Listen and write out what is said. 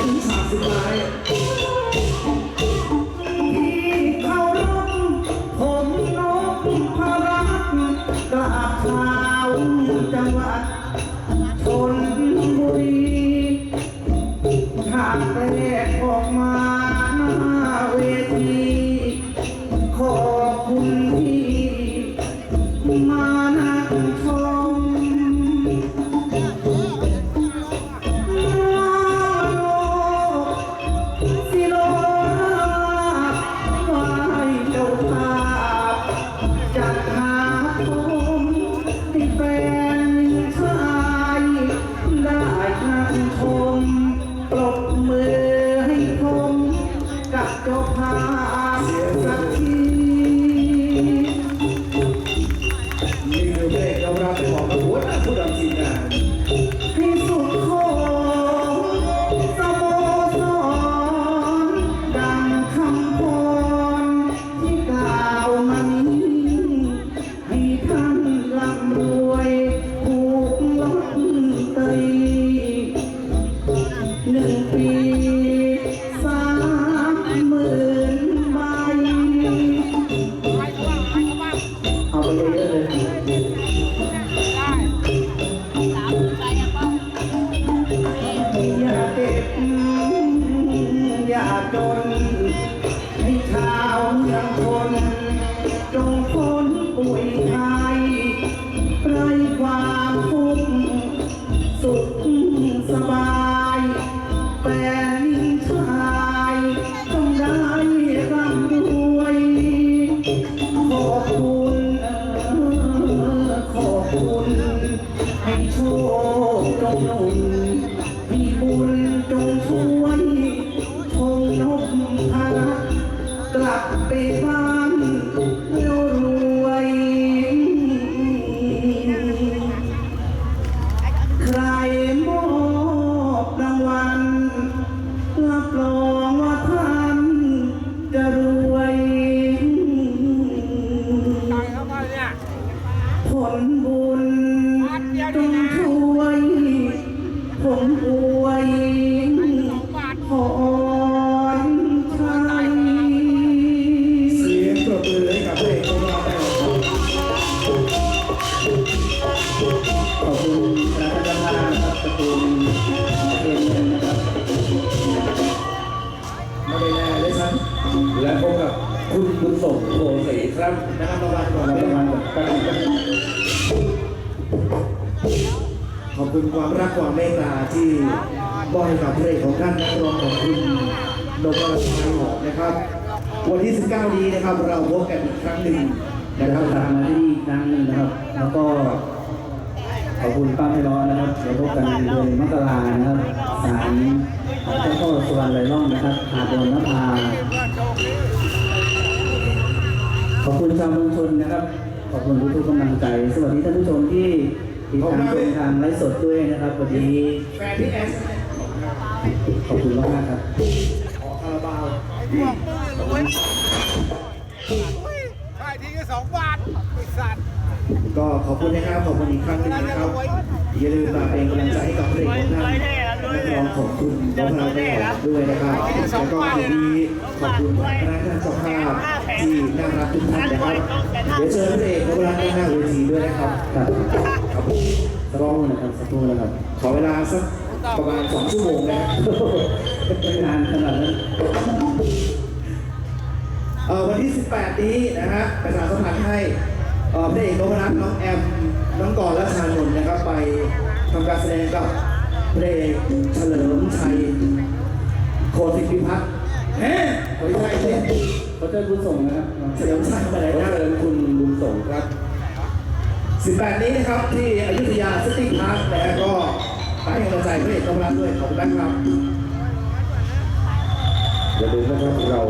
ถึงสามสิบลาย บคุณให้โชคจงหนุนให้บุญจงช่วยคงนกพากลับไปบ้านแล้วรวยใครมอบรางวัลรับรองว่าท่านจะรวยเข้ามาเนี่ยผลบุญ ขอบคุณคณะกรรมการครับตระกูลเอ็นนะครับไม่ได้แน่เลยครับและพบกับคุณบุญส่งโพสีครับนะครับรางวัลก่อนรางวัลก่อนขอบคุณความรักความเมตตาที่มอบให้กับเพระเอกของท่านนักร้องของคุณนพรัตน์หอมนะครับวันที่ 19 นี้นะครับเราพบกันอีกครั้งหนึ่งนะนะครัรับบกลับมาที่นี่อีกครั้งหนึงนะครับ แล้วก็ ขอบคุณป้าไม่ร้อนนะครับเดี๋ยวพบกันเดือนมกรานะครับศาลเจ้าพ่อสุวรรณไรล่องนะครับหาดนนภาขอบคุณชาวเมืองชนนะครับ ขอบคุณทุกๆกำลังใจ สวัสดีท่านผู้ชมที่ติดตามชมทางไลฟ์สดด้วยนะครับวันนี้ขอบคุณมากครับขอคาราบาวขายทีก็สองบาทไอ้สัตว์ ก็ขอบคุณนะครับขอบคุณอีกครั้งหนึงนะครับอย่าลืมมาเป็นกำลังใจให้กับเพลงของท่านนักร้องของคุณน้องเราได้ด้วยนะครับแล้วก็วันนี้ขอบคุณคณะท่านเจ้าภาพที่น่ารักทุกท่านนะครับเดี๋ยวเชิญพระเอกนพรัตน์ด้านหน้าเวทีด้วยนะครับครับครับผมสักครู่นะครับสักครู่นะครับขอเวลาสักประมาณสองชั่วโมงนะครับไม่นานขนาดนั้นเอ่อวันที่ 18 นี้นะฮะประชาสัมพันธ์ให้ เอ่อพระเอกนพรัตน์น้องแอมน้องกรและชานนท์นะครับ ไปทำการแสดงกับพระเอกเฉลิมชัยโคสิทธิพิพัฒน์เฮ้ไม่ใช่เนี่ยขอเชิญคุณส่งนะครับเฉลิมชัยมาไหนนะเชิญคุณบุญส่งครับ 18 นี้นะครับที่อยุธยาสติ๊กพาร์คนะฮะก็ไปให้กำลังใจพระเอกนพรัตน์ด้วยขอบคุณมากครับอย่าลืมนะครับเรา